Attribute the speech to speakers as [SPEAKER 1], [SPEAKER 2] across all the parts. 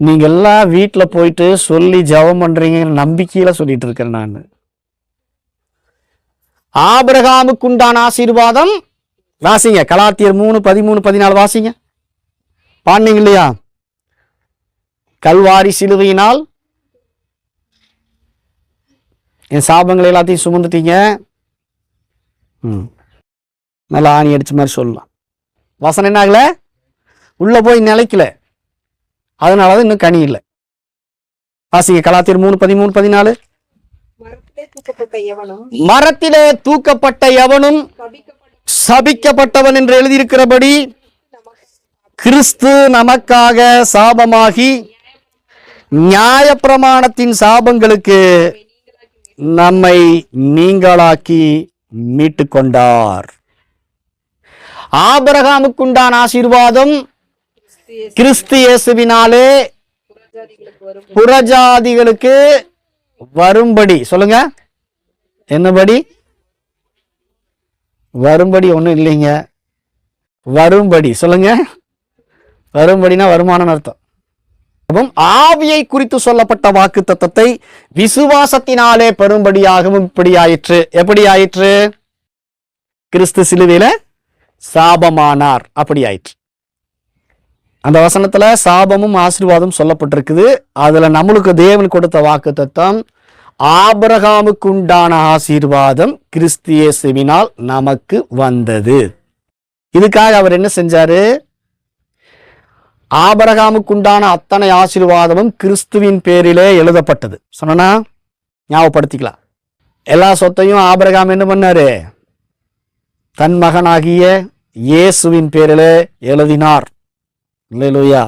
[SPEAKER 1] நீங்க எல்லாம் வீட்டில் போயிட்டு சொல்லி ஜெபம் பண்றீங்கிற நம்பிக்கையில சொல்லிட்டு இருக்கிறேன் நான். ஆபிரகாமுக்கு உண்டான ஆசீர்வாதம் வாசிங்க. கலாத்தியர் மூணு பதிமூணு பதினாலு வாசிங்க. பாண்டிங்க இல்லையா? கல்வாரி சிலுவையினால் என் சாபங்களை எல்லாத்தையும் சுமந்துட்டீங்க. ம். நல்லா ஆணி அடிச்ச மாதிரி சொல்லலாம். வசனம் என்ன ஆகல உள்ள போய் நிலைக்கல. அதனால தான் இன்னும் கனி இல்லை. வாசிங்க கலாத்தியர் மூணு பதிமூணு பதினாலு.
[SPEAKER 2] மரத்திலே தூக்கப்பட்ட எவனும்
[SPEAKER 1] சபிக்கப்பட்டவன் என்று எழுதியிருக்கிறபடி கிறிஸ்து நமக்காக சாபமாகி நியாயப்பிரமாணத்தின் சாபங்களுக்கு நம்மை நீங்களாக்கி மீட்டு கொண்டார் ஆபிரகாமுக்குண்டான ஆசீர்வாதம் கிறிஸ்து இயேசுவினாலே
[SPEAKER 2] புறஜாதிகளுக்கு வரும்
[SPEAKER 1] புறஜாதிகளுக்கு வரும்படி. சொல்லுங்க. என்னபடி? வரும்படி ஒண்ணும் இல்லைங்க. வரும்படி. சொல்லுங்க. வரும்படினா வருமானம் அர்த்தம். அப்போ ஆவியை குறித்து சொல்லப்பட்ட வாக்கு தத்தத்தை விசுவாசத்தினாலே பெரும்படியாகவும் இப்படி ஆயிற்று எப்படி ஆயிற்று கிறிஸ்து சிலுவையில சாபமானார். அப்படி ஆயிற்று அந்த வசனத்தில் சாபமும் ஆசீர்வாதம் சொல்லப்பட்டிருக்குது. அதில் நம்மளுக்கு தேவன் கொடுத்த வாக்கு தத்தம் ஆபரகாமுக்கு உண்டான ஆசீர்வாதம் கிறிஸ்து இயேசுவினால் நமக்கு வந்தது. இதுக்காக அவர் என்ன செஞ்சாரு? ஆபரகாமுக்கு உண்டான அத்தனை ஆசீர்வாதமும் கிறிஸ்துவின் பேரிலே எழுதப்பட்டது. சொன்னா ஞாபகப்படுத்திக்கலாம். எல்லா சொத்தையும் ஆபரகாம் என்ன பண்ணாரு? தன் மகனாகிய இயேசுவின் பேரிலே எழுதினார். இல்லையா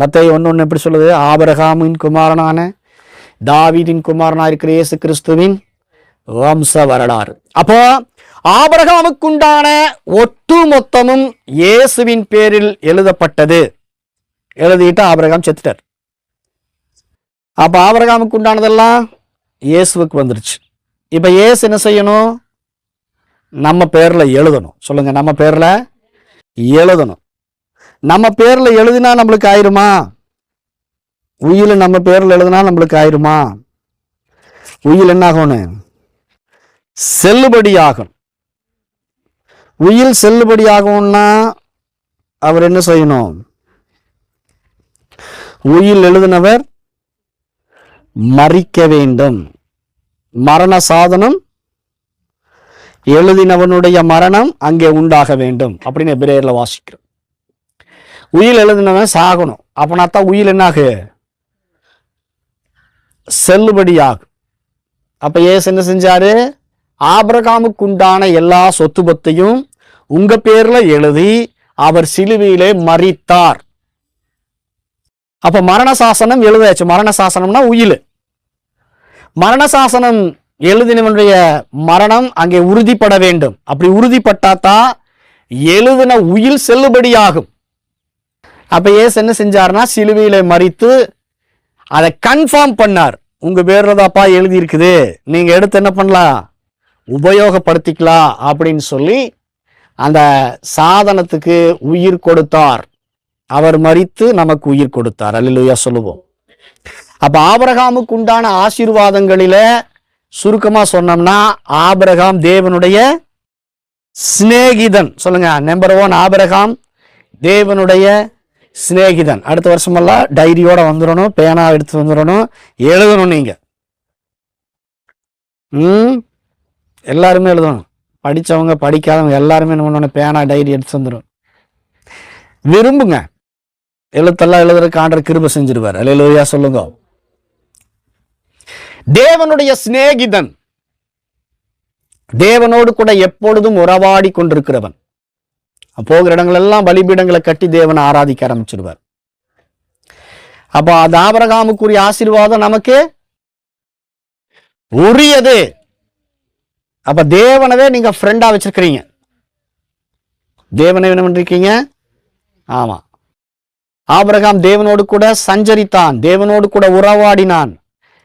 [SPEAKER 1] மத்திய ஒன்று ஒன்று எப்படி சொல்லுது? ஆபரகாமின் குமாரனான தாவீதின் குமாரனா இருக்கிற இயேசு கிறிஸ்துவின் வம்ச வரலாறு. அப்போ ஆபரகாமுக்குண்டான ஒட்டு மொத்தமும் இயேசுவின் பேரில் எழுதப்பட்டது. எழுதிட்டு ஆபரகாம் செத்துட்டார். அப்ப ஆபரகாமுக்கு உண்டானதெல்லாம் இயேசுவுக்கு வந்துருச்சு. இப்ப இயேசு என்ன செய்யணும்? நம்ம பேர்ல எழுதணும். சொல்லுங்க நம்ம பேர்ல எழுதணும். நம்ம பேரில் எழுதினா நம்மளுக்கு ஆயிருமா? உயில நம்ம பேரில் எழுதினா நம்மளுக்கு ஆயிருமா? உயில் என்ன ஆகணும் செல்லுபடியாகும் உயில் செல்லுபடியாகும்னா அவர் என்ன செய்யணும்? உயில் எழுதினவர் மறிக்க வேண்டும். மரண சாதனம் எழுதினவனுடைய மரணம் அங்கே உண்டாக வேண்டும். அப்படின்னு எபிரேயர்ல வாசிக்கிறோம். உயில் எழுதினவன் சாகணும். அப்படின்னா தான் உயில் என்னாகு? செல்லுபடியாகும். அப்போ ஏசு என்ன செஞ்சாரு? ஆபிரகாமுக்கு உண்டான எல்லா சொத்து பத்தையும் உங்கள் பேரில் எழுதி அவர் சிலுவையிலே மறித்தார் அப்போ மரண சாசனம் எழுதாச்சு. மரண சாசனம்னா உயில் மரண சாசனம் எழுதினவனுடைய மரணம் அங்கே உறுதிப்பட வேண்டும். அப்படி உறுதிப்பட்டாதான் எழுதின உயில் செல்லுபடியாகும். அப்போ ஏசு என்ன செஞ்சாருன்னா சிலுவையில் மறித்து அதை கன்ஃபார்ம் பண்ணார். உங்கள் பேர்ல தாப்பா எழுதியிருக்குது. நீங்கள் எடுத்து என்ன பண்ணலாம்? உபயோகப்படுத்திக்கலாம் அப்படின்னு சொல்லி அந்த சாதனத்துக்கு உயிர் கொடுத்தார். அவர் மறித்து நமக்கு உயிர் கொடுத்தார். அல்லேலூயா சொல்லுவோம். அப்போ ஆபரகாமுக்கு உண்டான ஆசீர்வாதங்களில் சுருக்கமாக சொன்னோம்னா ஆபரகாம் தேவனுடைய சிநேகிதன். சொல்லுங்க நம்பர் ஒன் ஆபரகாம் தேவனுடைய சிநேகிதன். அடுத்த வருஷமெல்லாம் டைரியோட வந்துடணும் பேனா எடுத்து வந்துடணும் எழுதணும் நீங்க. ம்? எல்லாருமே எழுதணும். படிச்சவங்க படிக்காதவங்க எல்லாருமே என்ன பண்ணணும்? பேனா டைரி எடுத்து வந்துடும் விரும்புங்க. எழுத்தெல்லாம் எழுதுறதுக்கு ஆண்டர் கிருப செஞ்சிருவார். அல்லேலூயா சொல்லுங்க. தேவனுடைய சிநேகிதன். தேவனோடு கூட எப்பொழுதும் உறவாடி கொண்டிருக்கிறவன் போகிற இடங்களெல்லாம் பலிபீடங்களை கட்டி தேவனை ஆராதிக்க ஆரம்பிச்சிருவார் அப்போ அது ஆபரகாமுக்குரிய ஆசீர்வாதம் நமக்கு உரியது. அப்ப தேவனவே நீங்க ஃப்ரெண்டா வச்சிருக்கிறீங்க. தேவனை என்ன பண்றீங்க ஆமா. ஆபரகாம் தேவனோடு கூட சஞ்சரித்தான் தேவனோடு கூட உறவாடினான்.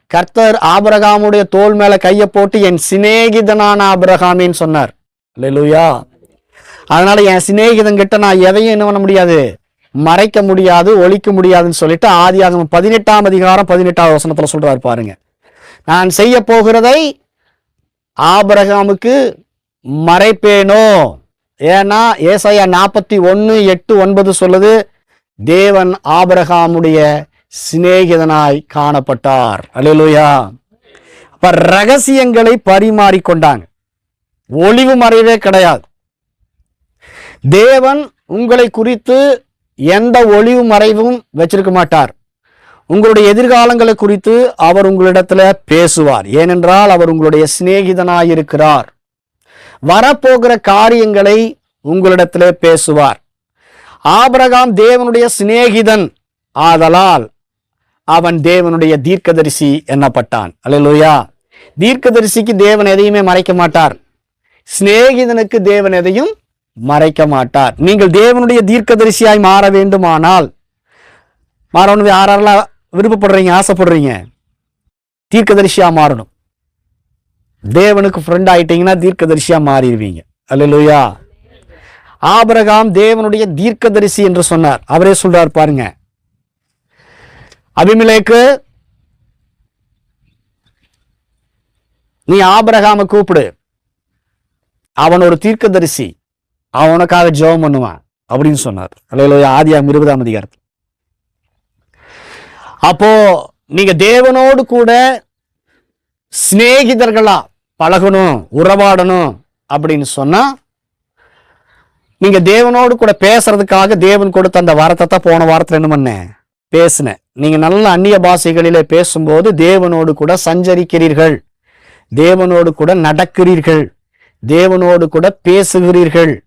[SPEAKER 1] கர்த்தர் ஆபரகாமுடைய தோல் மேல கையை போட்டு என் சிநேகிதனான ஆபரகாமின்னு சொன்னார். அல்லேலூயா. அதனால என் சிநேகிதங்கிட்ட நான் எதையும் என்ன பண்ண முடியாது? மறைக்க முடியாது ஒழிக்க முடியாதுன்னு சொல்லிட்டு ஆதி ஆதியாகமம் பதினெட்டாம் அதிகாரம் பதினெட்டாவது வசனத்துல சொல்றாரு பாருங்க. நான் செய்ய போகிறதை ஆபரகாமுக்கு மறைப்பேனோ? ஏன்னா ஏசாயா நாற்பத்தி ஒன்று எட்டு ஒன்பது சொல்லுது தேவன் ஆபரகாமுடைய சிநேகிதனாய் காணப்பட்டார். அல்லேலூயா. அப்ப ரகசியங்களை பரிமாறிக்கொண்டாங்க. ஒளிவு மறைவே கிடையாது. தேவன் உங்களை குறித்து எந்த ஒளிவு மறைவும் வச்சிருக்க மாட்டார். உங்களுடைய எதிர்காலங்களை குறித்து அவர் உங்களிடத்துல பேசுவார். ஏனென்றால் அவர் உங்களுடைய சிநேகிதனாயிருக்கிறார். வரப்போகிற காரியங்களை உங்களிடத்துல பேசுவார். ஆபரகாம் தேவனுடைய சிநேகிதன் ஆதலால் அவன் தேவனுடைய தீர்க்கதரிசி எண்ணப்பட்டான் அல்லேலூயா. தீர்க்கதரிசிக்கு தேவன் எதையுமே மறைக்க மாட்டார். சிநேகிதனுக்கு தேவன் எதையும் மறைக்க மாட்டார். நீங்கள் தேவனுடைய தீர்க்கதரிசியாய் மாற வேண்டுமானால் மாறணும் யாரெல்லாம் விருப்பப்படுறீங்க ஆசைப்படுறீங்க? தீர்க்கதரிசியாக மாறணும். தேவனுக்கு ஃப்ரெண்ட் ஆயிட்டீங்கன்னா தீர்க்கதரிசியாக மாறிடுவீங்க. அல்லேலூயா. ஆபரகாம் தேவனுடைய தீர்க்கதரிசி என்று சொன்னார். அவரே சொல்றார் பாருங்க. அபிமிலேக்கு நீ ஆபரகாம கூப்பிடு. அவன் ஒரு தீர்க்கதரிசி. உனக்காக ஜெபம் பண்ணுவான் அப்படின்னு சொன்னார். அல்லேலூயா ஆதியாம் இருபதாம் அதிகாரத்தில். அப்போ நீங்க தேவனோடு கூட சிநேகிதர்களா பழகணும் உறவாடணும் அப்படின்னு சொன்னா நீங்க தேவனோடு கூட பேசுறதுக்காக தேவன் கொடுத்த அந்த வாரத்தை தான் போன வாரத்துல என்ன பண்ணேன்? பேசினேன். நீங்க நல்ல அந்நிய பாஷைகளிலே பேசும்போது தேவனோடு கூட சஞ்சரிக்கிறீர்கள். தேவனோடு கூட நடக்கிறீர்கள். தேவனோடு கூட பேசுகிறீர்கள்.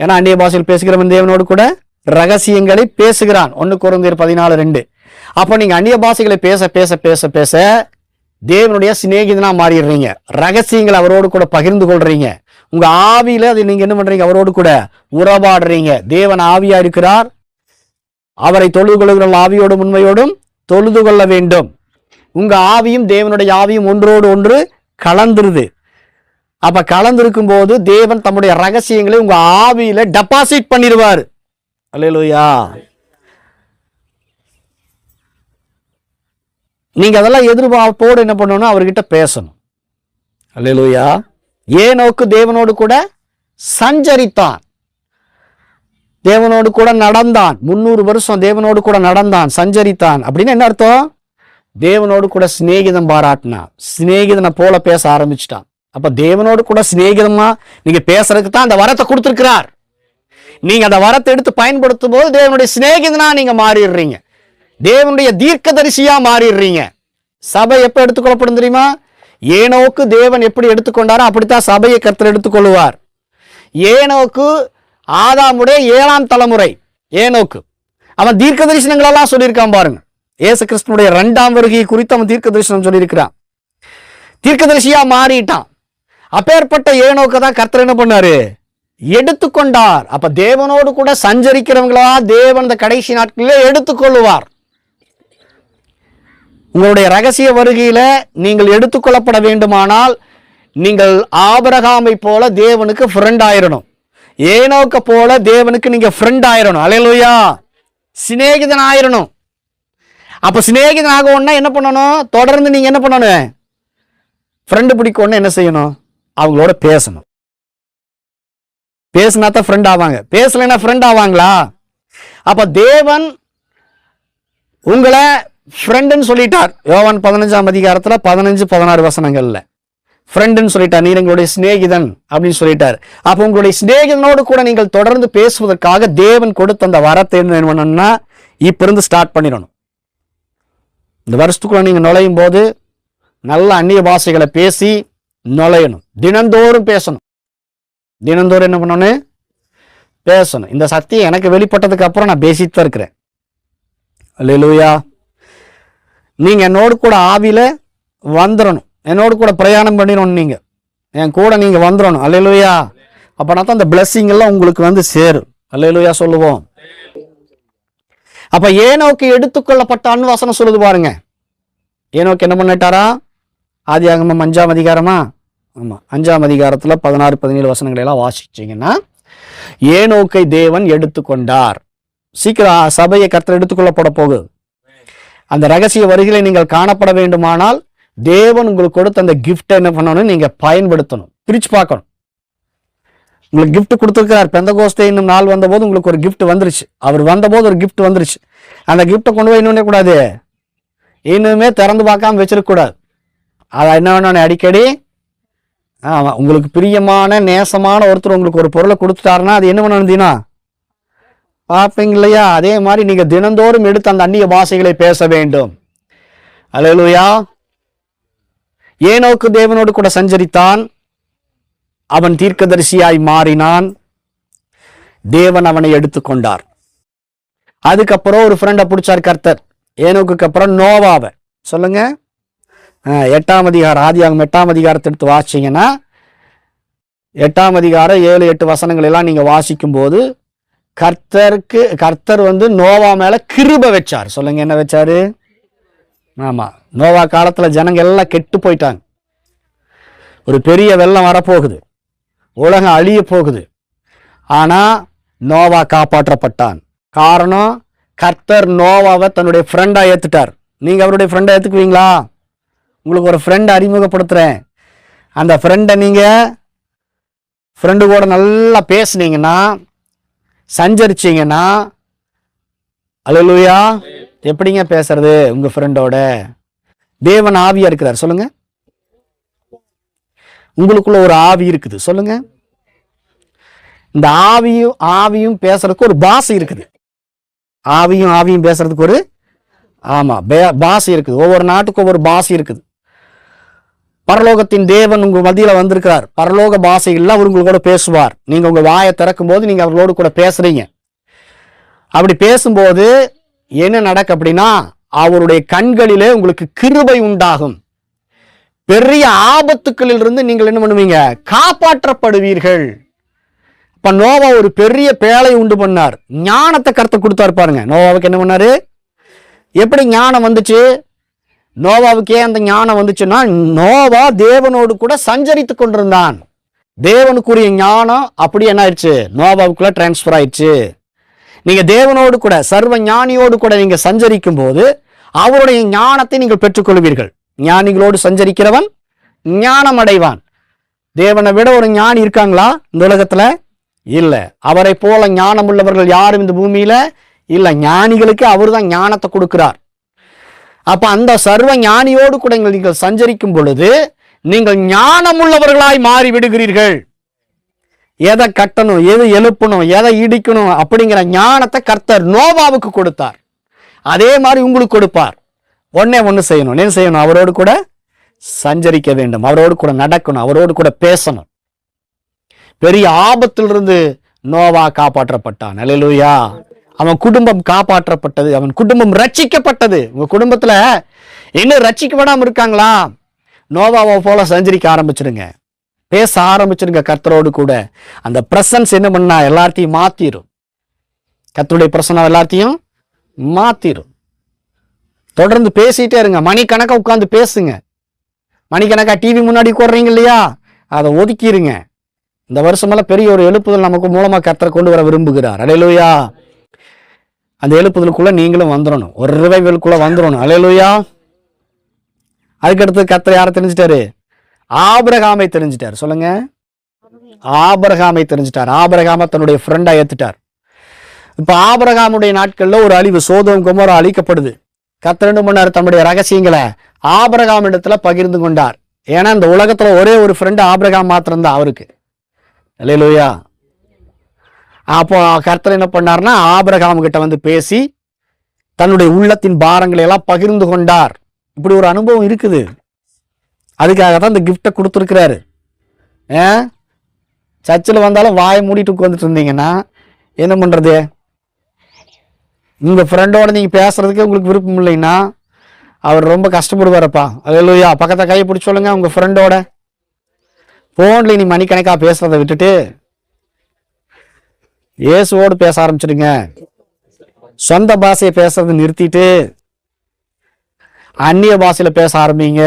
[SPEAKER 1] ஏன்னா அந்நிய பாஷையில் பேசுகிறவன் தேவனோடு கூட ரகசியங்களை பேசுகிறான். ஒன்று குறைந்தர் பதினாலு ரெண்டு. அப்போ நீங்கள் அந்நிய பாஷைகளை பேச பேச பேச பேச தேவனுடைய சிநேகிதனா மாறிடுறீங்க. ரகசியங்களை அவரோடு கூட பகிர்ந்து கொள்றீங்க. உங்க ஆவியில அதை நீங்க என்ன பண்றீங்க? அவரோடு கூட உறவாடுறீங்க. தேவன் ஆவியா இருக்கிறார். அவரை தொழுது கொள்கிற ஆவியோடும் உண்மையோடும் தொழுது கொள்ள வேண்டும். உங்க ஆவியும் தேவனுடைய ஆவியும் ஒன்றோடு ஒன்று கலந்துருது. அப்ப கலந்திருக்கும் போது தேவன் தம்முடைய ரகசியங்களை உங்க ஆவியில டெபாசிட் பண்ணிடுவார். அல்லையா நீங்க அதெல்லாம் எதிர்பார்ப்போடு என்ன பண்ணணும் அவர்கிட்ட பேசணும். அல்லேலூயா. ஏனோக்கு தேவனோடு கூட சஞ்சரித்தான். தேவனோடு கூட நடந்தான். முன்னூறு வருஷம் தேவனோடு கூட நடந்தான் சஞ்சரித்தான். அப்படின்னு என்ன அர்த்தம்? தேவனோடு கூட சிநேகிதம் பாராட்டினான். சிநேகிதனை போல பேச ஆரம்பிச்சிட்டான். அப்ப தேவனோடு கூட சிநேகிதமா நீங்க பேசுறதுக்கு தான் அந்த வரத்தை கொடுத்துருக்கிறார். நீங்க அந்த வரத்தை எடுத்து பயன்படுத்தும் போது தேவனுடைய சிநேகிதனா நீங்க மாறிடுறீங்க. தேவனுடைய தீர்க்கதரிசியா மாறிடுறீங்க. சபை எப்ப எடுத்துக்கொள்ளப்படும் தெரியுமா? ஏனோக்கு தேவன் எப்படி எடுத்துக்கொண்டாரோ அப்படித்தான் சபையை கருத்தில் எடுத்துக்கொள்வார் ஏனோக்கு ஆதாமுடைய ஏழாம் தலைமுறை ஏனோக்கு அவன் தீர்க்க தரிசனங்கள் எல்லாம் சொல்லியிருக்கான் பாருங்க. ஏசு கிருஷ்ணனுடைய ரெண்டாம் வருகை குறித்து அவன் தீர்க்க தரிசனம் சொல்லியிருக்கிறான். தீர்க்கதரிசியாக மாறிட்டான். அப்பேற்பட்ட ஏனோக்க தான் கர்த்தர் என்ன பண்ணாரு? எடுத்துக்கொண்டார். அப்ப தேவனோடு கூட சஞ்சரிக்கிறவங்களா தேவன் இந்த கடைசி நாட்களில் எடுத்துக்கொள்ளுவார். உங்களுடைய ரகசிய வருகையில நீங்கள் எடுத்துக்கொள்ளப்பட வேண்டுமானால் நீங்கள் ஆபரகாமை போல தேவனுக்கு ஃப்ரெண்ட் ஆயிரணும். ஏனோக்க போல தேவனுக்கு நீங்க ஃப்ரெண்ட் ஆயிரணும். அலையலுயா சிநேகிதன் ஆயிரணும். அப்ப சிநேகிதன் ஆகணும்னா என்ன பண்ணணும்? தொடர்ந்து நீங்க என்ன பண்ணணும்? ஃப்ரெண்டு பிடிக்கணும் என்ன செய்யணும்? அவங்களோட பேசணும். பேசினா தான் ஃப்ரெண்ட் ஆவாங்க. பேசலைன்னா ஃப்ரெண்ட் ஆவாங்களா? அப்ப தேவன் உங்களை ஃப்ரெண்டுன்னு சொல்லிட்டார். யோவான் பதினஞ்சாம் அதிகாரத்தில் பதினஞ்சு பதினாறு வசனங்கள்ல. ஃப்ரெண்டுன்னு சொல்லிட்டார். நீர் எங்களுடைய சிநேகிதன் அப்படின்னு சொல்லிட்டார். அப்போ உங்களுடைய சிநேகிதனோடு கூட நீங்கள் தொடர்ந்து பேசுவதற்காக தேவன் கொடுத்த அந்த வரத்தை என்ன பண்ணணும்னா இப்ப இருந்து ஸ்டார்ட் பண்ணிடணும். இந்த வருஷத்துக்குள்ள நீங்கள் நுழையும் போது நல்ல அந்நிய பாஷைகளை பேசி நுழையணும். தினந்தோறும் பேசணும். தினந்தோறும் என்ன பண்ணணும்? பேசணும். இந்த சத்தியம் எனக்கு வெளிப்பட்டதுக்கு அப்புறம் நான் பேசிட்டு தான் இருக்கிறேன். லூயா நீங்கள் என்னோடு கூட ஆவியில் வந்துடணும் என்னோடு கூட பிரயாணம் பண்ணிடணும் நீங்கள் என் கூட நீங்கள் வந்துடணும் அல்லையிலுயா அப்போ நான் தான் அந்த பிளஸ்ஸிங் எல்லாம் உங்களுக்கு வந்து சேரும். அல்லையிலுயா சொல்லுவோம். அப்போ ஏனோக்கு எடுத்துக்கொள்ளப்பட்ட அன்வாசனம் சொல்லுது பாருங்க. ஏனோக்கு என்ன பண்ணிட்டாரா? ஆதி ஆகமம் அஞ்சாம் அதிகாரமா? ஆமா. அஞ்சாம் அதிகாரத்துல பதினாறு பதினேழு வசனங்களை எல்லாம் வாசிச்சீங்கன்னா ஏனோக்கை தேவன் எடுத்துக்கொண்டார். சீக்கிரம் சபையை கர்த்தர் எடுத்துக்கொள்ளப்பட போகுது அந்த ரகசிய வருகையில நீங்கள் காணப்பட வேண்டுமானால் தேவன் உங்களுக்கு கொடுத்த அந்த கிஃப்ட் என்ன பண்ணணும்? நீங்க பயன்படுத்தணும். பிரிச்சு பார்க்கணும். உங்களுக்கு கிஃப்ட் கொடுத்துருக்கிறார். பெந்தகோஸ்தே இன்னும் நாள் வந்தபோது உங்களுக்கு ஒரு கிஃப்ட் வந்துருச்சு. அவர் வந்தபோது ஒரு கிஃப்ட் வந்துருச்சு. அந்த கிஃப்ட்டை கொண்டு போய் இன்னொன்னே கூடாது? இன்னுமே திறந்து பார்க்காம வச்சிருக்க கூடாது. அதை என்ன வேணும் அடிக்கடி? ஆமாம் உங்களுக்கு பிரியமான நேசமான ஒருத்தர் உங்களுக்கு ஒரு பொருளை கொடுத்துட்டாருன்னா அது என்ன பண்ணணும் பார்ப்பீங்க இல்லையா? அதே மாதிரி நீங்கள் தினந்தோறும் எடுத்து அந்த அந்நிய பாஷைகளை பேச வேண்டும். அலையலுயா ஏனோக்கு தேவனோடு கூட சஞ்சரித்தான். அவன் தீர்க்கதரிசியாய் மாறினான். தேவன் அவனை எடுத்துக்கொண்டார் அதுக்கப்புறம் ஒரு ஃப்ரெண்டை பிடிச்சார் கர்த்தர். ஏனோக்கு அப்புறம் நோவாவை. சொல்லுங்க. எட்டாம் அதிகாரம் ஆதியாகம் எட்டாம் அதிகாரத்தை எடுத்து வாசிச்சிங்கன்னா எட்டாம் அதிகாரம் ஏழு எட்டு வசனங்கள் எல்லாம் நீங்கள் வாசிக்கும் போது கர்த்தருக்கு கர்த்தர் வந்து நோவா மேலே கிருப வச்சார். சொல்லுங்க என்ன வச்சாரு? ஆமாம் நோவா காலத்தில் ஜனங்க எல்லாம் கெட்டு போயிட்டாங்க. ஒரு பெரிய வெள்ளம் வரப்போகுது. உலகம் அழிய போகுது. ஆனால் நோவா காப்பாற்றப்பட்டான். காரணம் கர்த்தர் நோவாவை தன்னுடைய ஃப்ரெண்டாக ஏத்துட்டார். நீங்கள் அவருடைய ஃப்ரெண்டை ஏற்றுக்குவீங்களா உங்களுக்கு ஒரு ஃப்ரெண்ட் அறிமுகப்படுத்துகிறேன் அந்த ஃப்ரெண்டை நீங்கள் ஃப்ரெண்டு கூட நல்லா பேசுனீங்கன்னா சஞ்சரிச்சிங்கன்னா அல்லேலூயா எப்படிங்க பேசுறது உங்கள் ஃப்ரெண்டோட தேவன் ஆவியா இருக்கிறார் சொல்லுங்க. உங்களுக்குள்ள ஒரு ஆவி இருக்குது சொல்லுங்க. இந்த ஆவியும் ஆவியும் பேசுறதுக்கு ஒரு பாசை இருக்குது. ஆவியும் ஆவியும் பேசுறதுக்கு ஒரு ஆமா பே- பாசை இருக்குது. ஒவ்வொரு நாட்டுக்கும் ஒவ்வொரு பாசை இருக்குது. பரலோகத்தின் தேவன் உங்க மத்தியில வந்திருக்கிறார். பரலோக பாஷையில் அவர் உங்களோட பேசுவார். நீங்க உங்க வாயை திறக்கும் போது நீங்க அவர்களோடு கூட பேசுறீங்க. அப்படி பேசும்போது என்ன நடக்கு அப்படின்னா அவருடைய கண்களிலே உங்களுக்கு கிருபை உண்டாகும். பெரிய ஆபத்துக்களில் இருந்து நீங்கள் என்ன பண்ணுவீங்க? காப்பாற்றப்படுவீர்கள். இப்ப நோவா ஒரு பெரிய பேழை உண்டு பண்ணார். ஞானத்தை கருத்தை கொடுத்தாரு பாருங்க. நோவாவுக்கு என்ன பண்ணாரு? எப்படி ஞானம் வந்துச்சு? நோவாவுக்கு ஏன் அந்த ஞானம் வந்துச்சுன்னா நோவா தேவனோடு கூட சஞ்சரித்து கொண்டிருந்தான். தேவனுக்குரிய ஞானம் அப்படி என்ன ஆயிடுச்சு? நோவாவுக்குள்ள டிரான்ஸ்ஃபர் ஆயிடுச்சு. நீங்க தேவனோடு கூட சர்வ ஞானியோடு கூட நீங்க சஞ்சரிக்கும் போது அவருடைய ஞானத்தை நீங்கள் பெற்றுக்கொள்வீர்கள். ஞானிகளோடு சஞ்சரிக்கிறவன் ஞானம் அடைவான் தேவனை விட ஒரு ஞானி இருக்காங்களா இந்த உலகத்துல? இல்ல. அவரை போல ஞானம் உள்ளவர்கள் யாரும் இந்த பூமியில? இல்ல. ஞானிகளுக்கு அவர் தான் ஞானத்தை கொடுக்கிறார். அப்ப அந்த சர்வ ஞானியோடு கூட நீங்கள் நீங்கள் சஞ்சரிக்கும் பொழுது நீங்கள் ஞானமுள்ளவர்களாய் மாறி விடுகிறீர்கள் எதை கட்டணும் எது எழுப்பணும் எதை இடிக்கணும் அப்படிங்கிற ஞானத்தை கர்த்தர் நோவாவுக்கு கொடுத்தார். அதே மாதிரி உங்களுக்கு கொடுப்பார். ஒன்னே ஒன்று செய்யணும். என்ன செய்யணும்? அவரோடு கூட சஞ்சரிக்க வேண்டும். அவரோடு கூட நடக்கணும். அவரோடு கூட பேசணும். பெரிய ஆபத்திலிருந்து நோவா காப்பாற்றப்பட்டான். அல்லேலூயா அவன் குடும்பம் காப்பாற்றப்பட்டது அவன் குடும்பம் ரட்சிக்கப்பட்டது. உங்க குடும்பத்துல இன்னும் ரட்சிக்கப்படாமல் இருக்காங்களா? நோவாவை போல சஞ்சரிக்க ஆரம்பிச்சிடுங்க பேச ஆரம்பிச்சிருங்க கர்த்தரோடு கூட. அந்த பிரசன்ஸ் என்ன பண்ணா எல்லாத்தையும் மாத்திரும். கத்தருடைய பிரசனம் எல்லாத்தையும் மாத்திரும். தொடர்ந்து பேசிட்டே இருங்க. மணிக்கணக்காக உட்காந்து பேசுங்க. மணிக்கணக்காக டிவி முன்னாடி கூடுறீங்க இல்லையா? அதை ஒதுக்கிடுங்க இந்த வருஷமெல்லாம் பெரிய ஒரு எழுப்புதல் நமக்கு மூலமாக கத்தரை கொண்டு வர விரும்புகிறார். அலையலூயா அந்த எழுப்புதலுக்குள்ளே நீங்களும் வந்துடணும் ஒரு ரிவைவலுக்குள்ளே வந்துடணும் அலையலுயா அதுக்கடுத்து கத்தரை யாரை தெரிஞ்சிட்டாரு? ஆபரகாமை தெரிஞ்சிட்டார். சொல்லுங்க. ஆபரகாமை தெரிஞ்சிட்டார். ஆபரகாம தன்னுடைய ஃப்ரெண்டா ஏத்துட்டார். இப்போ ஆபரகாமுடைய நாட்களில் ஒரு அழிவு. சோதம் குமரா அழிக்கப்படுது. கத்திரண்டு என்ன பண்ணார்? தன்னுடைய ரகசியங்களை ஆபரகாம் இடத்துல பகிர்ந்து கொண்டார். ஏன்னா இந்த உலகத்துல ஒரே ஒரு ஃப்ரெண்டு ஆபிரகாம் மாத்திரம்தான் அவருக்கு. இல்லையிலோயா அப்போ கர்த்தர் என்ன பண்ணார்னா ஆபரகாம் கிட்ட வந்து பேசி தன்னுடைய உள்ளத்தின் பாரங்களை எல்லாம் பகிர்ந்து கொண்டார். இப்படி ஒரு அனுபவம் இருக்குது. அதுக்காக தான் இந்த கிஃப்டை கொடுத்துருக்கிறாரு. ஏ சர்ச்சில் வந்தாலும் வாயை மூடிட்டு உட்காந்துட்டு இருந்தீங்கன்னா என்ன பண்ணுறது உங்கள் ஃப்ரெண்டோட நீங்கள் பேசுறதுக்கு உங்களுக்கு விருப்பம் இல்லைன்னா அவர் ரொம்ப கஷ்டப்படுவாரப்பா. அல்லையா பக்கத்தை கையை பிடிச்சி சொல்லுங்கள் உங்கள் ஃப்ரெண்டோட போன்ல நீ மணிக்கணக்காக பேசுறதை விட்டுட்டு இயேசுவோடு பேச ஆரம்பிச்சிடுங்க சொந்த பாஷையை பேசுறதை நிறுத்திட்டு அந்நிய பாஷையில பேச ஆரம்பிங்க.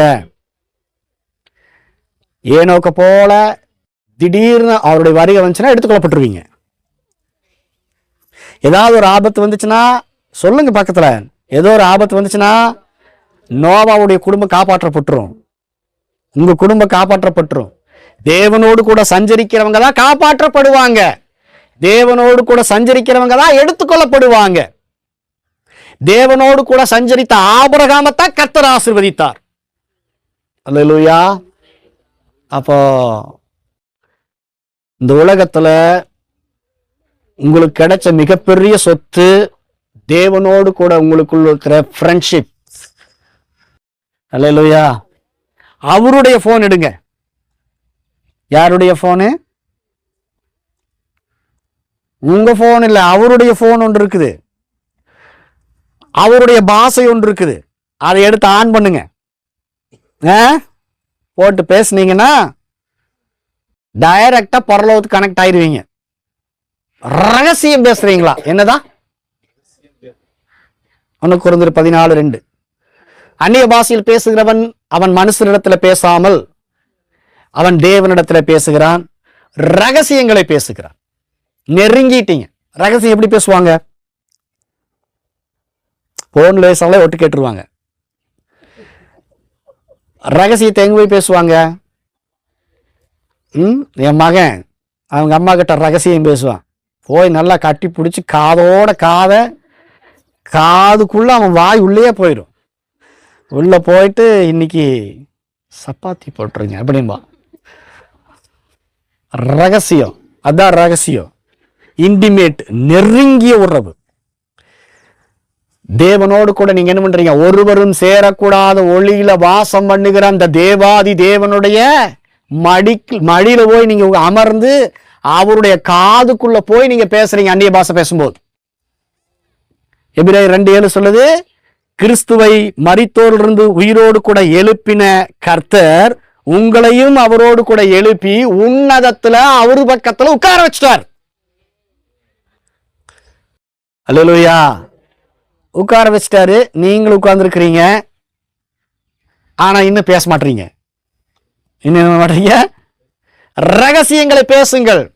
[SPEAKER 1] ஏனோக்க போல திடீர்னு அவருடைய வருகை வந்துச்சுன்னா எடுத்துக்கொள்ளப்பட்டுருவீங்க. ஏதாவது ஒரு ஆபத்து வந்துச்சுன்னா சொல்லுங்க பக்கத்தில். ஏதோ ஒரு ஆபத்து வந்துச்சுன்னா நோவாவுடைய குடும்பம் காப்பாற்றப்பட்டுரும். உங்க குடும்பம் காப்பாற்றப்பட்டுரும். தேவனோடு கூட சஞ்சரிக்கிறவங்க தான் காப்பாற்றப்படுவாங்க. தேவனோடு கூட சஞ்சரிக்கிறவங்க தான் எடுத்துக்கொள்ளப்படுவாங்க. தேவனோடு கூட சஞ்சரித்த ஆபரகாமத்தான் கத்தர் ஆசிர்வதித்தார். அல்லா அப்போ இந்த உலகத்துல உங்களுக்கு கிடைச்ச மிகப்பெரிய சொத்து தேவனோடு கூட உங்களுக்குள்ள இருக்கிற ஃப்ரெண்ட்ஷிப் அல்லேலூயா. அவருடைய போன் எடுங்க. யாருடைய போனு உங்கள் ஃபோன் இல்லை அவருடைய ஃபோன் ஒன்று இருக்குது. அவருடைய பாஷை ஒன்று இருக்குது. அதை எடுத்து ஆன் பண்ணுங்க. ஆ? போட்டு பேசுனீங்கன்னா டைரக்டா பரலோகத்துக்கு கனெக்ட் ஆயிடுவீங்க ரகசியம் பேசுறீங்களா? என்னதான் ஒன்று குறைந்தது பதினாலு ரெண்டு. அந்நிய பாஷையில் பேசுகிறவன் அவன் மனுஷனிடத்துல பேசாமல் அவன் தேவனிடத்துல பேசுகிறான் ரகசியங்களை பேசுகிறான். நெருங்கிட்டீங்க. ரகசியம் எப்படி பேசுவாங்க? போன்ல பேசாமலே ஒட்டு கேட்டுருவாங்க. ரகசியத்தை எங்க போய் பேசுவாங்க? ம்? என் மகன் அவங்க அம்மா கிட்ட ரகசியம் பேசுவான். போய் நல்லா கட்டி பிடிச்சி காதோட காதை காதுக்குள்ள அவன் வாய் உள்ளே போயிடும். உள்ள போயிட்டு இன்னைக்கு சப்பாத்தி போட்டுருங்க அப்படின்பா. ரகசியம். அதான் ரகசியம். இன்டிமேட் நெருங்கிய உறவு. தேவனோடு கூட நீங்க என்ன பண்றீங்க? ஒருவரும் சேரக்கூடாத ஒளியில வாசம் பண்ணுகிற அந்த தேவாதி தேவனுடைய மடி மடியில போய் நீங்க அமர்ந்து அவருடைய காதுக்குள்ள போய் நீங்க பேசுறீங்க அந்நிய பாஷை பேசும்போது. எபிரேயர் ரெண்டு ஏழு சொல்லுது கிறிஸ்துவை மறித்தோரிலிருந்து உயிரோடு கூட எழுப்பின கர்த்தர் உங்களையும் அவரோடு கூட எழுப்பி உன்னதத்துல அவரு பக்கத்துல உட்கார வச்சிட்டார். அல்லேலூயா உட்கார வச்சிட்டாரு. நீங்களும் உட்கார்ந்துருக்கிறீங்க. ஆனால் இன்னும் பேச மாட்டீங்க. இன்னும் மாட்டீங்க? ரகசியங்களை பேசுங்கள்.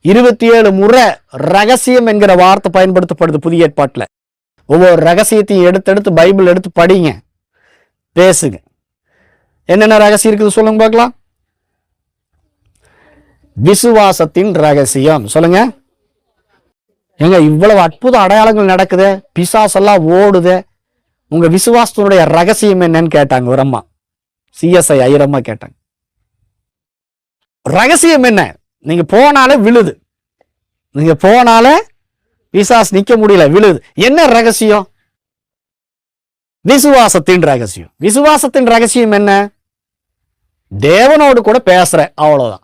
[SPEAKER 1] இருபத்தி ஏழு முறை ரகசியம் என்கிற வார்த்தை பயன்படுத்தப்படுது புதிய ஏற்பாட்டில். ஒவ்வொரு ரகசியத்தையும் எடுத்தெடுத்து பைபிள் எடுத்து படிங்க. பேசுங்க. என்னென்ன ரகசியம் இருக்குது சொல்லுங்க பார்க்கலாம். விசுவாசத்தின் ரகசியம். சொல்லுங்க. ஏங்க இவ்வளவு அற்புத அடையாளங்கள் நடக்குது? பிசாசெல்லாம் ஓடுது. உங்க விசுவாசத்தினுடைய ரகசியம் என்னன்னு கேட்டாங்க ஒரு அம்மா. சிஎஸ்ஐ ஐயரம்மா கேட்டாங்க. ரகசியம் என்ன? நீங்க போனாலே விழுது. நீங்க போனாலே பிசாஸ் நிக்க முடியல விழுது. என்ன ரகசியம்? விசுவாசத்தின் ரகசியம். விசுவாசத்தின் ரகசியம் என்ன? தேவனோடு கூட பேசுறேன் அவ்வளவுதான்.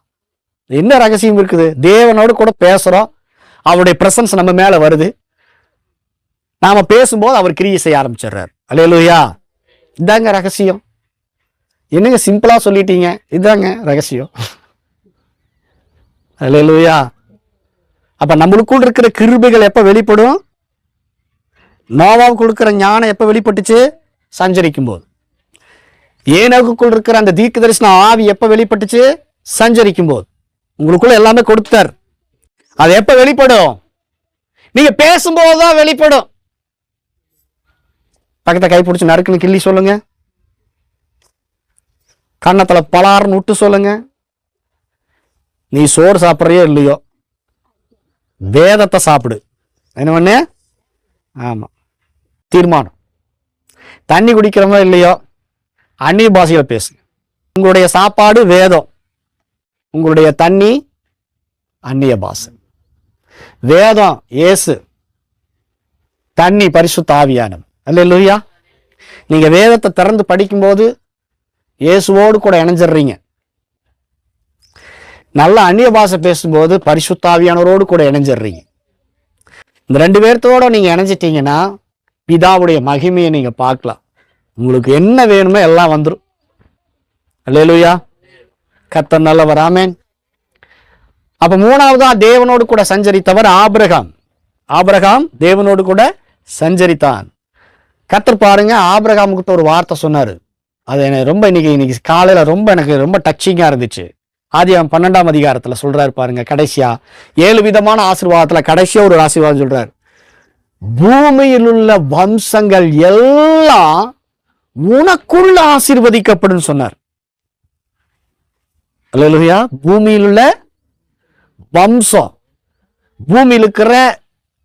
[SPEAKER 1] என்ன ரகசியம் இருக்குது? தேவனோடு கூட பேசுறோம் அவருடைய பிரசன்ஸ் நம்ம மேலே வருது. நாம் பேசும்போது அவர் கிரியை செய்ய ஆரம்பிச்சிடுறாரு. அலையலுயா இதாங்க ரகசியம். என்னங்க சிம்பிளாக சொல்லிட்டீங்க? இதாங்க ரகசியம். அலையலுயா அப்போ நம்மளுக்குள் இருக்கிற கிருபைகள் எப்போ வெளிப்படும்? நோவாவுக்கு இருக்கிற ஞானம் எப்போ வெளிப்பட்டுச்சு? சஞ்சரிக்கும் போது ஏனோக்குள் இருக்கிற அந்த தீர்க்க தரிசன ஆவி எப்போ வெளிப்பட்டுச்சு? சஞ்சரிக்கும் போது உங்களுக்குள்ள எல்லாமே கொடுத்தார் அது எப்ப வெளிப்படும்? நீங்க பேசும்போது தான் வெளிப்படும். பக்கத்தை கை பிடிச்சி நறுக்குன்னு கிள்ளி சொல்லுங்க. கன்னத்தில் பலாருன்னு விட்டு சொல்லுங்க. நீ சோறு சாப்பிட்றியோ இல்லையோ? வேதத்தை சாப்பிடு. என்ன பண்ணு? ஆமாம் தீர்மானம். தண்ணி குடிக்கிறோமோ இல்லையோ? அந்நிய பாஷையில் பேசுங்க உங்களுடைய சாப்பாடு வேதம். உங்களுடைய தண்ணி அந்நிய பாஷை. வேதம் ஏசு தண்ணி பரிசு ஆவியானது அல்ல நீங்க வேதத்தை திறந்து படிக்கும்போது இயேசுவோடு கூட இணைஞ்சிடுறீங்க. நல்லா அந்நிய பாஷை பேசும்போது பரிசுத்தாவியானவரோடு கூட இணைஞ்சிடுறீங்க. இந்த ரெண்டு பேர்த்தோட நீங்க இணைஞ்சிட்டீங்கன்னா பிதாவுடைய மகிமையை நீங்க பார்க்கலாம். உங்களுக்கு என்ன வேணுமோ எல்லாம் வந்துடும் அல்லேலூயா. கத்த நல்லவர். ஆமென். அப்ப மூணாவதா தேவனோடு கூட சஞ்சரித்தவர் ஆபிரகாம். ஆபிரகாம் தேவனோடு கூட சஞ்சரித்தான். கத்தர் பாருங்க ஆபிரகாம் கிட்ட ஒரு வார்த்தை சொன்னாரு. அது எனக்கு ரொம்ப இன்னைக்கு இன்னைக்கு காலையில ரொம்ப எனக்கு ரொம்ப டச்சிங்கா இருந்துச்சு. ஆதி அவன் பன்னெண்டாம் அதிகாரத்துல சொல்றாரு பாருங்க கடைசியா. ஏழு விதமான ஆசீர்வாதத்துல கடைசியா ஒரு ஆசீர்வாதம் சொல்றாரு. பூமியில் உள்ள வம்சங்கள் எல்லாம் உனக்குள்ள ஆசீர்வதிக்கப்படும் சொன்னார். பூமியில் உள்ள வம்சம். பூமியில் இருக்கிற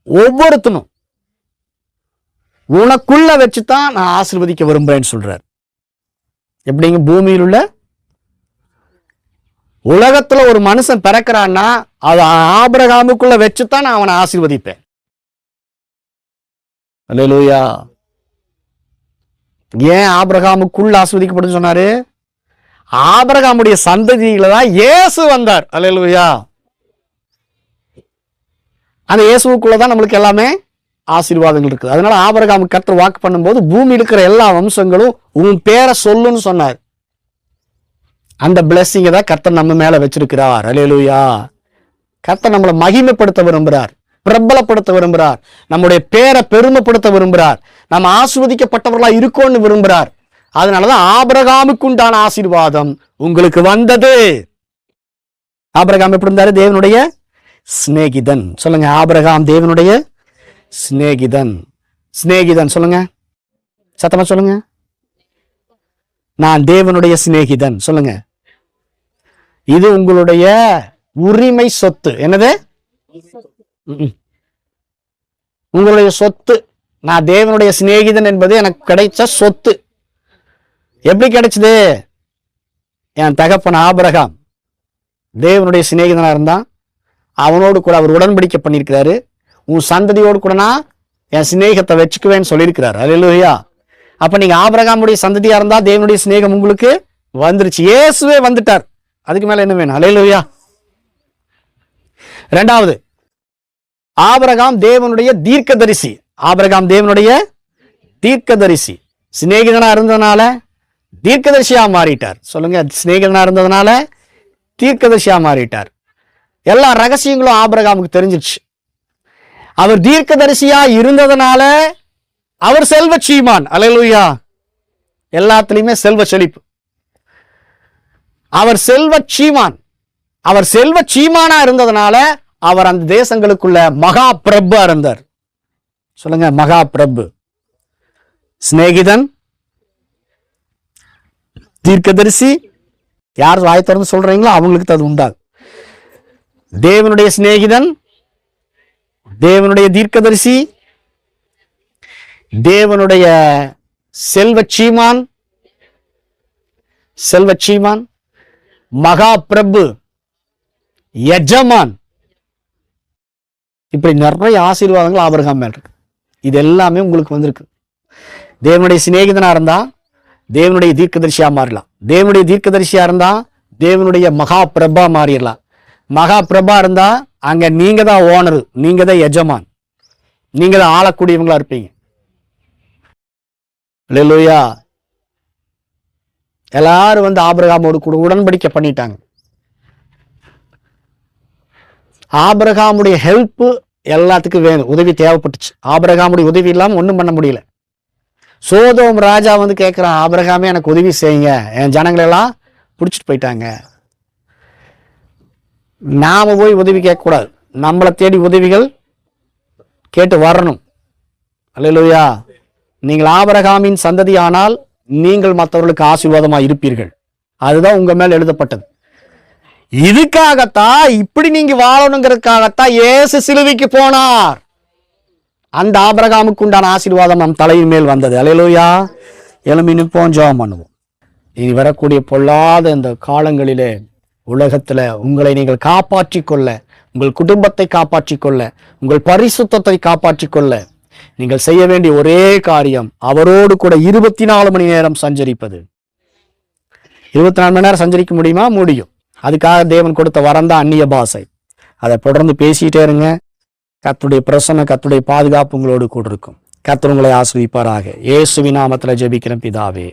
[SPEAKER 1] ஒவ்வொருத்தனும் உனக்குள்ள வச்சுதான் நான் ஆசிர்வதிக்க விரும்புறேன்னு சொல்றார். எப்படிங்க? பூமியில் உள்ள உலகத்துல ஒரு மனுஷன் பிறக்கிறான்னா அது ஆபரகாமுக்குள்ள வச்சுதான் நான் அவனை ஆசிர்வதிப்பேன். அல்லேலூயா. ஏன் ஆபரகாமுக்குள்ள ஆசிர்வதிக்கப்படுன்னு சொன்னாரு? ஆபரகாமுடைய சந்ததியில தான் இயேசு வந்தார். அல்லேலூயா. அந்த இயேசுக்குள்ள தான் நம்மளுக்கு எல்லாமே ஆசீர்வாதங்கள் இருக்குது. அதனால ஆபரகாம் கர்த்தர் வாக்கு பண்ணும்போது பூமியில் இருக்கிற எல்லா வம்சங்களும் உன் பேரை சொல்லுன்னு சொன்னார். அந்த பிளெஸ்ஸிங்கை தான் கர்த்தர் நம்ம மேல வச்சிருக்கிறார். அல்லேலூயா கர்த்தர் நம்மளை மகிமைப்படுத்த விரும்புகிறார் பிரபலப்படுத்த விரும்புகிறார் நம்முடைய பேரை பெருமைப்படுத்த விரும்புகிறார் நம்ம ஆசிர்வதிக்கப்பட்டவர்களா இருக்கோம்னு விரும்புகிறார் அதனாலதான் ஆபரகாமுக்கு உண்டான ஆசீர்வாதம் உங்களுக்கு வந்தது. ஆபரகாம் எப்படி இருந்தாரு? தேவனுடைய சிநேகிதன். சொல்லுங்க ஆபிரகாம் தேவனுடைய சிநேகிதன். சிநேகிதன் சொல்லுங்க. சத்தமா சொல்லுங்க. நான் தேவனுடைய சிநேகிதன் சொல்லுங்க. இது உங்களுடைய உரிமை சொத்து. என்னது? உங்களுடைய சொத்து. நான் தேவனுடைய சிநேகிதன் என்பது எனக்கு கிடைச்ச சொத்து. எப்படி கிடைச்சது? என் தகப்பன் ஆபிரகாம் தேவனுடைய சிநேகிதனா இருந்தான். அவனோடு கூட அவர் உடன்படிக்கை பண்ணியிருக்கிறாரு. உன் சந்ததியோடு கூட நான் என் சிநேகத்தை வச்சுக்குவேன்னு சொல்லியிருக்கிறார். அல்லேலூயா அப்போ நீங்கள் ஆபிரகாமுடைய சந்ததியாக இருந்தால் தேவனுடைய சிநேகம் உங்களுக்கு வந்துருச்சு. இயேசுவே வந்துட்டார். அதுக்கு மேலே என்ன வேணும்? அல்லேலூயா ரெண்டாவது ஆபரகாம் தேவனுடைய தீர்க்கதரிசி. ஆபரகாம் தேவனுடைய தீர்க்கதரிசி. சிநேகிதனா இருந்ததுனால தீர்க்கதரிசியா மாறிட்டார். சொல்லுங்க சிநேகிதனா இருந்ததுனால தீர்க்கதரிசியா மாறிட்டார். எல்லா ரகசியங்களும் ஆபிரகாமுக்கு தெரிஞ்சிருச்சு. அவர் தீர்க்கதரிசியா இருந்ததுனால அவர் செல்வ சீமான். அலையலுயா எல்லாத்துலேயுமே செல்வ செழிப்பு. அவர் செல்வ சீமான். அவர் செல்வ சீமானா இருந்ததுனால அவர் அந்த தேசங்களுக்குள்ள மகா பிரபு இருந்தார். சொல்லுங்க மகா பிரபு சிநேகிதன். தீர்க்கதரிசி. யார் வாய் திறந்து சொல்றீங்களோ அவங்களுக்கு அது உண்டாகும். தேவனுடைய சிநேகிதன் தேவனுடைய தீர்க்கதரிசி தேவனுடைய செல்வ சீமான் செல்வ சீமான் மகா பிரபு எஜமான். இப்படி நிறைய ஆசீர்வாதங்கள் ஆபிரகாம் மேல் இருக்கு. இது எல்லாமே உங்களுக்கு வந்திருக்கு. தேவனுடைய சிநேகிதனா இருந்தா தேவனுடைய தீர்க்கதரிசியா மாறலாம். தேவனுடைய தீர்க்கதரிசியா இருந்தா தேவனுடைய மகா பிரபா மாறிடலாம். மகா பிரபா இருந்தா அங்க நீங்க தான் ஓனர் நீங்க தான் எஜமான். நீங்க தான் ஆளக்கூடியவங்களா இருப்பீங்க. அல்லேலூயா எல்லாரும் வந்து ஆபிரகாமோடு கூட உடன்படிக்கை பண்ணிட்டாங்க. ஆபிரகாமுடைய ஹெல்ப்பு எல்லாத்துக்கும் வேணும் உதவி தேவைப்பட்டுச்சு. ஆபிரகாமுடைய உதவி இல்லாமல் ஒன்றும் பண்ண முடியல. சோதோம் ராஜா வந்து கேட்குறான் ஆபிரகாமே எனக்கு உதவி செய்யுங்க. என் ஜனங்களெல்லாம் பிடிச்சிட்டு போயிட்டாங்க. நாம் போய் உதவி கேட்கக்கூடாது. நம்மளை தேடி உதவிகள் கேட்டு வரணும். அல்லையா நீங்கள் ஆபரகாமின் சந்ததியானால் நீங்கள் மற்றவர்களுக்கு ஆசீர்வாதமாக இருப்பீர்கள். அதுதான் உங்கள் மேல் எழுதப்பட்டது. இதுக்காகத்தான் இப்படி நீங்க வாழணுங்கிறதுக்காகத்தான் ஏசு சிலுவைக்கு போனார். அந்த ஆபரகாமுக்கு உண்டான ஆசீர்வாதம் நம் தலையின் மேல் வந்தது. அலையலோயா எலும்பி நிற்போம் ஜோம் பண்ணுவோம். இனி வரக்கூடிய பொல்லாத இந்த காலங்களிலே உலகத்துல உங்களை நீங்கள் காப்பாற்றி கொள்ள உங்கள் குடும்பத்தை காப்பாற்றிக் கொள்ள உங்கள் பரிசுத்தத்தை காப்பாற்றி கொள்ள நீங்கள் செய்ய வேண்டிய ஒரே காரியம் அவரோடு கூட இருபத்தி நாலு மணி நேரம் சஞ்சரிப்பது. இருபத்தி நாலு மணி நேரம் சஞ்சரிக்க முடியுமா? முடியும். அதுக்காக தேவன் கொடுத்த வரம் அந்நிய பாசை. அதை தொடர்ந்து பேசிட்டே இருங்க. கத்துடைய பிரசன்ன கத்துடைய பாதுகாப்பு உங்களோடு கூட இருக்கும். கத்தர் உங்களை ஆசிரிப்பாராக இயேசுவின் நாமத்தில் ஜெபிக்கிறேன் பிதாவே.